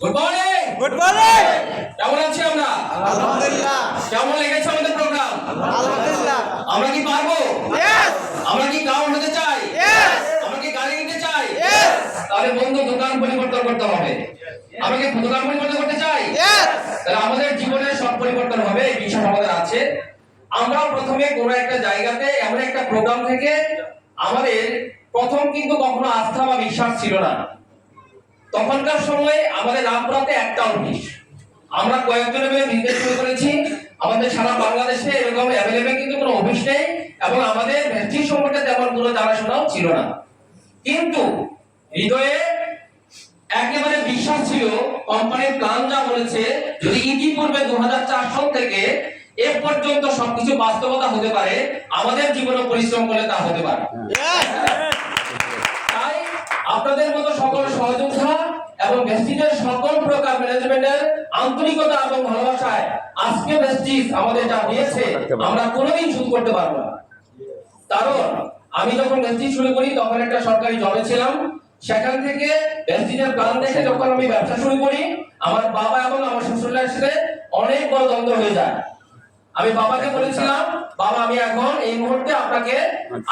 Good morning good morning কেমন আছি আমরা? আলহামদুলিল্লাহ। কেমন লেগেছে আমাদের প্রোগ্রাম আলহামদুলিল্লাহ। আমরা কি পারব? আমরা কি গাউন হতে চাই? আমরা কি গাড়ি নিতে চাই? ইয়েস তাহলে বন্ধু দোকান পরিবর্তন করতে হবে। আমরা কি দোকান পরিবর্তন করতে চাই? তাহলে আমাদের জীবনে সব পরিবর্তন হবে এই বিষয় আমাদের আছে আমরা প্রথমে কোন একটা জায়গাতে এমন একটা প্রোগ্রাম থেকে আমাদের প্রথম কিন্তু কখনো আস্থা বা বিশ্বাস ছিল না। তখনকার সময় আমাদের রামপুরাতে একটা অফিস আমরা কয়েকজনে মিলে বিজনেস শুরু করেছি। আমাদের সারা বাংলাদেশে এরকম অ্যাভেলেবেল কিন্তু কোনো অফিস নেই এবং আমাদের ভ্যাকসিন সম্পর্কে তেমন কোনো জানাশোনাও ছিল না। কিন্তু হৃদয়ে একেবারে বিশ্বাস ছিল কোম্পানির প্ল্যান যা বলেছে, যদি ইতিপূর্বে দু সাল থেকে এ পর্যন্ত সবকিছু বাস্তবতা হতে পারে আমাদের জীবনে পরিশ্রম করলে তা হতে পারে। তাই আপনাদের মতো সকল সহযোগিতা এবং ভেস্টিজের সকল প্রকার ম্যানেজমেন্টের আন্তরিকতা এবং ভালোবাসায় আজকে ভেস্টিজ আমাদের যা দিয়েছে আমরা কোনোদিন শুধু করতে পারব না। কারণ আমি যখন ভেস্টিজ শুরু করি তখন একটা সরকারি জবে ছিলাম। সেখান থেকে ভেস্টিজের প্ল্যান দেখে যখন আমি ব্যবসা শুরু করি আমার বাবা এবং আমার শ্বশুরের সাথে অনেক বড় দ্বন্দ্ব হয়ে যায়। আমি বাবাকে বলেছিলাম বাবা আমি এখন এই মুহূর্তে আপনাকে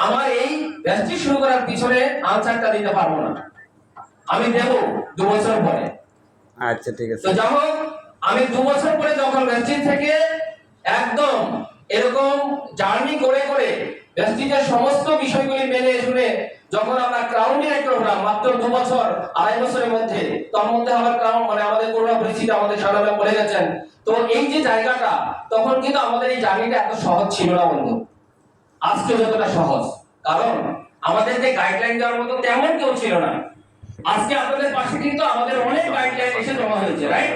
আমার এই ভ্যাস্টি শুরু করার পিছনে আনসারটা দিতে পারব না। আমি দেব দু বছর পরে। আচ্ছা ঠিক আছে। তো যা হোক আমি দু বছর পরে যখন ভ্যাস্টিন থেকে একদম এরকম জার্নি করে করে ভ্যাস্টিনের সমস্ত বিষয়গুলি মেনে শুনে যখন হলাম মাত্র দু বছর, আড়াই বছরের মধ্যে। তার মধ্যে আমার কারণ মানে আমাদের করোনা পরিস্থিতি আমাদের সাধারণ বলে গেছেন। তো এই যে জায়গাটা, তখন কিন্তু আমাদের এই জার্নিটা এত সহজ ছিল না বন্ধু। আজকে যতটা সহজ। কারণ আমাদের যে গাইডলাইন দেওয়ার মতো তেমন কেউ ছিল না। আজকে আপনাদের পাশে কিন্তু আমাদের অনেক গাইডলাইন এসে জমা হয়েছে রাইট.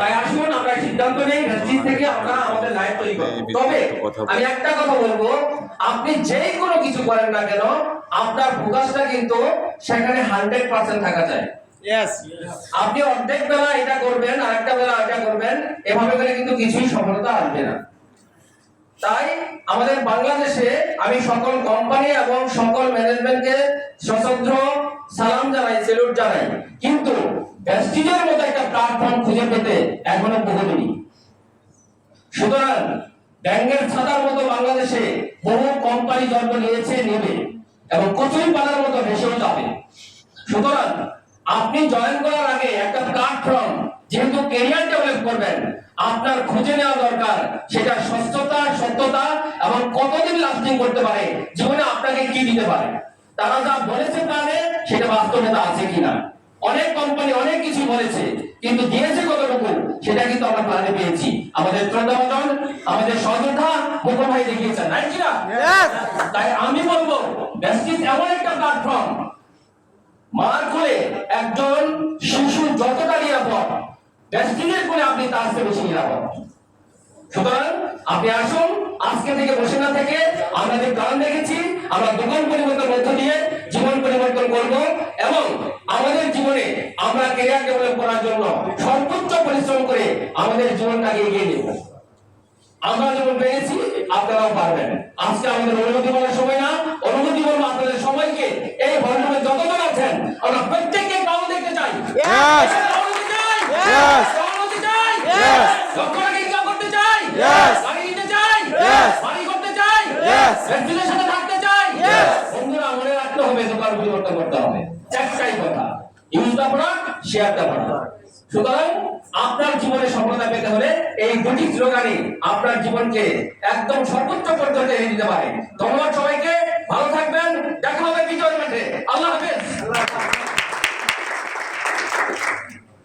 তাই আসুন আমরা সিদ্ধান্ত নেই থেকে আমরা আমাদের লাইফ তৈরি করব। তবে কথা বলি। আমি একটা কথা বলব আপনি যেই কোনো কিছু করেন না কেন আপনার ফোকাসটা কিন্তু সেখানে হান্ড্রেড পার্সেন্ট থাকা চাই ইয়েস আপনি অর্ধেক বেলা এটা করবেন আরেকটা বেলা এটা করবেন এভাবে করে কিন্তু কিছুই সফলতা আসবে না। তাই আমাদের বাংলাদেশে আমি সকল কোম্পানি এবং সকল ম্যানেজমেন্টকে সশস্ত্র সালাম জানাই সেলুট জানাই। কিন্তু ভ্যাস্টিজের মতো একটা প্ল্যাটফর্ম খুঁজে পেতে এখনও বহুদিনই। সুতরাং ব্যাংকের ছাতার মতো বাংলাদেশে বহু কোম্পানি জন্ম নিয়েছে, নেবে এবং কচুরি পালার মতো ভেসেও যাবে। সুতরাং আপনি জয়েন করার আগে একটা প্ল্যাটফর্ম যেহেতু কেরিয়ার করবেন। আপনার খুঁজে নেওয়া দরকার। সেটা স্বচ্ছতা সত্যতা এবং কতদিন লাস্টিং করতে পারে জীবনে আপনাকে কি দিতে পারে? তারা যা বলেছে প্ল্যানে সেটা বাস্তবতা আছে কিনা? অনেক কোম্পানি অনেক কিছু বলেছে কিন্তু দিয়েছে কতটুকু সেটা কিন্তু আমরা প্ল্যানে পেয়েছি। আমাদের শ্রদ্ধাভাজন আমাদের সহযোদ্ধা মুকুল ভাই দেখিয়েছেন তাই কিনা? তাই আমি বলব ব্যাস্টিস এমন একটা প্ল্যাটফর্ম মার কোলে একজন শিশু যতটা নিরাপদ ব্যাস্টিনের কোলে আপনি তার চেয়ে বেশি নিরাপদ। সুতরাং আপনি আসুন, আজকে থেকে বসে না থেকে আমরা যে প্ল্যান দেখেছি, আমরা দোকান পরিবর্তন মধ্য দিয়ে জীবন পরিবর্তন করব এবং আমাদের জীবনে আমরা কেরিয়ার ডেভেলপ করার জন্য সর্বোচ্চ পরিশ্রম করে আমাদের জীবনটাকে এগিয়ে নেব। আমরা যেমন পেরেছি, আপনারাও পারবেন। আজকে আমাদের অনুমতি বলার সময় না। অনুমতি বলব আপনাদের সবাইকে এই ভণ্ডমে যতজন আছেন, আমরা প্রত্যেককে কাউ দেখতে চাই Yes. কাউ দেখতে চাই Yes. কাউ দেখতে চাই Yes. লক্ষ টাকা ইনকাম করতে চাই Yes. বাড়ি নিতে চাই Yes. বাড়ি করতে চাই Yes. সাথে থাকতে চাই। বন্ধুরা মনে রাখতে হবে দোকান পরিবর্তন করতে হবে। একটাই কথা use the product share the product সুতরাং আপনার জীবনে সফলতা পেতে হলে এই দুটি স্লোগানই আপনার জীবনকে একদম সর্বোচ্চ পর্যায়ে এনে দিতে পারে।